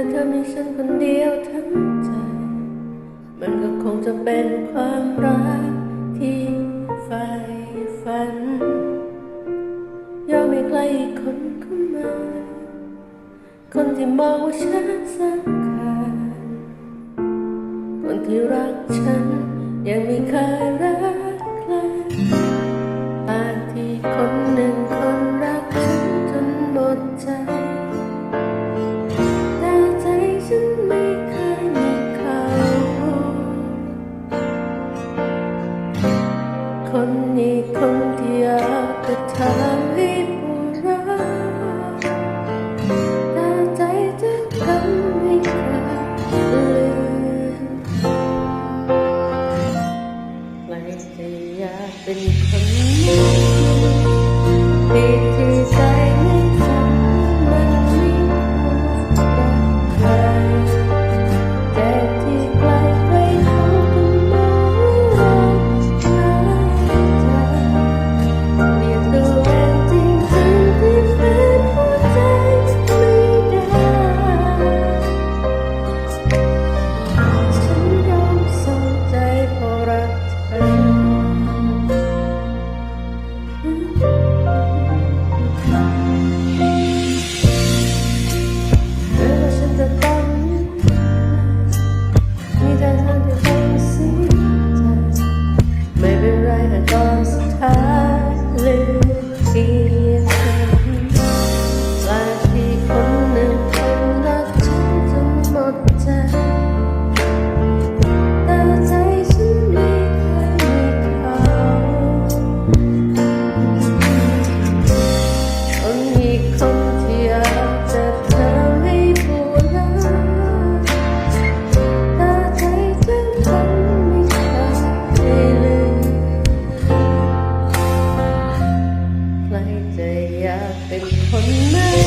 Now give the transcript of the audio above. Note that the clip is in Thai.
แต่เธอมีฉันคนเดียวทั้งใจ มันก็คงจะเป็นความรักที่ใฝ่ฝัน ยอมให้ใครคนเข้ามา คนที่มองว่าฉันสำคัญคนที่รักฉันยังมีใคยรัก 콘디아 끝이 보라 나 잘된 감미가 내 그야 된 감미 จะอยากเป็นคนไหน